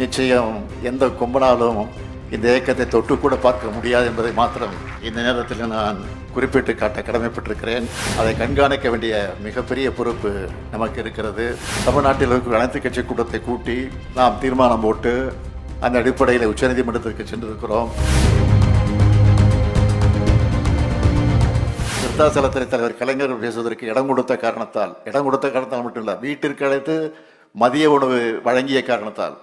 நிச்சயம் எந்த கும்பனாலும் இந்த இயக்கத்தை தொட்டு கூட பார்க்க முடியாது என்பதை மாத்திரம் இந்த நேரத்தில் நான் குறிப்பிட்டு காட்ட கடமைப்பட்டிருக்கிறேன். அதை கண்காணிக்க வேண்டிய மிகப்பெரிய பொறுப்பு நமக்கு இருக்கிறது. தமிழ்நாட்டில் இருக்கிற அனைத்து கட்சி கூட்டத்தை கூட்டி நாம் தீர்மானம் போட்டு அந்த அடிப்படையில் உச்சநீதிமன்றத்திற்கு சென்றிருக்கிறோம். விருத்தாசலத்துறை தலைவர் கலைஞர் பேசுவதற்கு இடம் கொடுத்த காரணத்தால் இடம் கொடுத்த காரணத்தால் மட்டும் இல்லை வீட்டிற்கு அழைத்து மதிய உணவு வழங்கிய காரணத்தால்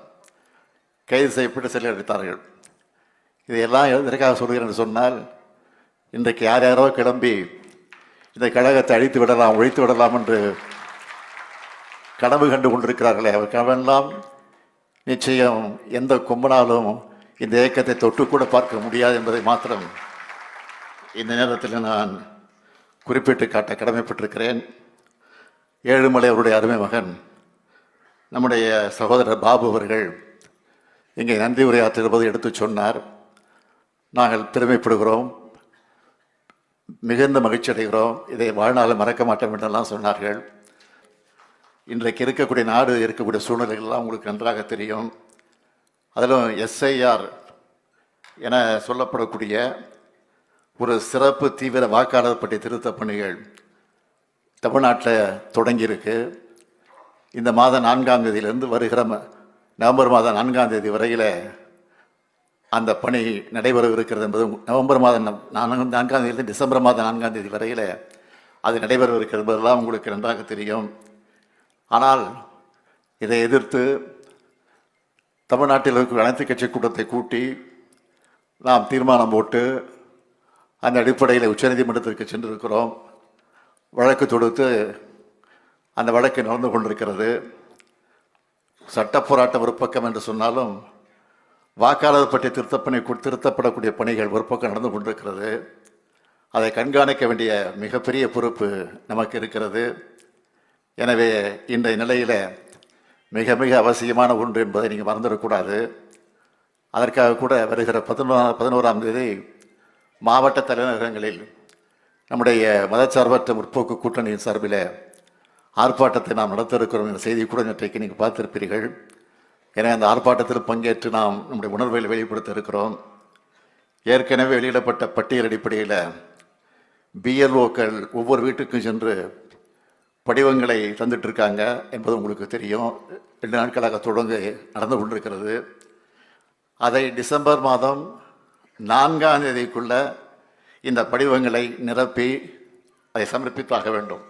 கைது செய்யப்பட்டு சிலர் அடித்தார்கள் இதையெல்லாம் எதற்காக சொல்கிறேன் என்று சொன்னால் இன்றைக்கு யார் யாரோ கிளம்பி இந்த கழகத்தை அழித்து விடலாம் ஒழித்து விடலாம் என்று கனவு கண்டு கொண்டிருக்கிறார்களே அவர் கனவெல்லாம் நிச்சயம் எந்த கும்பனாலும் இந்த இயக்கத்தை தொட்டு கூட பார்க்க முடியாது என்பதை மாத்திரம் இந்த நேரத்தில் நான் குறிப்பிட்டு காட்ட கடமைப்பட்டிருக்கிறேன். ஏழுமலை அவருடைய அருமை மகன் நம்முடைய சகோதரர் பாபு அவர்கள் இங்கே நன்றி உரையாற்றுவது எடுத்து சொன்னார். நாங்கள் பெருமைப்படுகிறோம். மிகுந்த மகிழ்ச்சி அடைகிறோம் இதை வாழ்நாளில் மறக்க மாட்டோம் என்றெல்லாம் சொன்னார்கள். இன்றைக்கு இருக்கக்கூடிய நாடு இருக்கக்கூடிய சூழ்நிலைகள்லாம் உங்களுக்கு நன்றாக தெரியும். அதிலும் எஸ்ஐஆர் என சொல்லப்படக்கூடிய ஒரு சிறப்பு தீவிர வாக்காளர் பற்றிய திருத்த பணிகள் தமிழ்நாட்டில் தொடங்கியிருக்கு. இந்த மாதம் நான்காம் தேதியிலிருந்து வருகிற ம- நவம்பர் மாதம் நான்காம் தேதி வரையில் அந்த பணி நடைபெறவிருக்கிறது என்பது நவம்பர் மாதம் நான்காம் நான்காம் தேதியிலிருந்து டிசம்பர் மாதம் நான்காம் தேதி வரையில் அது நடைபெறவிருக்கிறது என்பதெல்லாம் உங்களுக்கு நன்றாக தெரியும். ஆனால் இதை எதிர்த்து தமிழ்நாட்டில் இருக்கிற அனைத்து கட்சி கூட்டத்தை கூட்டி நாம் தீர்மானம் போட்டு அந்த அடிப்படையில் உச்சநீதிமன்றத்திற்கு சென்றிருக்கிறோம். வழக்கு தொடுத்து அந்த வழக்கு நடந்து கொண்டிருக்கிறது. சட்ட போராட்டம் ஒரு பக்கம் என்று சொன்னாலும் வாக்காளர் பற்றிய திருத்தப்பணி திருத்தப்படக்கூடிய பணிகள் ஒரு பக்கம் நடந்து கொண்டிருக்கிறது. அதை கண்காணிக்க வேண்டிய மிகப்பெரிய பொறுப்பு நமக்கு இருக்கிறது. எனவே இன்றைய நிலையில் மிக மிக அவசியமான ஒன்று என்பதை நீங்கள் மறந்துவிடக்கூடாது அதற்காக கூட வருகிற பதினோ பதினோராம் தேதி மாவட்ட தலைநகரங்களில் நம்முடைய மதச்சார்பற்ற முற்போக்கு கூட்டணியின் சார்பில் ஆர்ப்பாட்டத்தை நாம் நடத்த இருக்கிறோம் என்ற செய்தி கூட நேற்றைக்கு நீங்கள் பார்த்திருப்பீர்கள். எனவே அந்த ஆர்ப்பாட்டத்தில் பங்கேற்று நாம் நம்முடைய உணர்வுகளை வெளிப்படுத்த இருக்கிறோம் ஏற்கனவே வெளியிடப்பட்ட பட்டியல் அடிப்படையில் பிஎல்ஓக்கள் ஒவ்வொரு வீட்டுக்கும் சென்று படிவங்களை தந்துட்டுருக்காங்க என்பது உங்களுக்கு தெரியும். ரெண்டு நாட்களாக தொடர்ந்து நடந்து கொண்டிருக்கிறது. அதை டிசம்பர் மாதம் நான்காம் தேதிக்குள்ள இந்த படிவங்களை நிரப்பி அதை சமர்ப்பித்தாக வேண்டும்.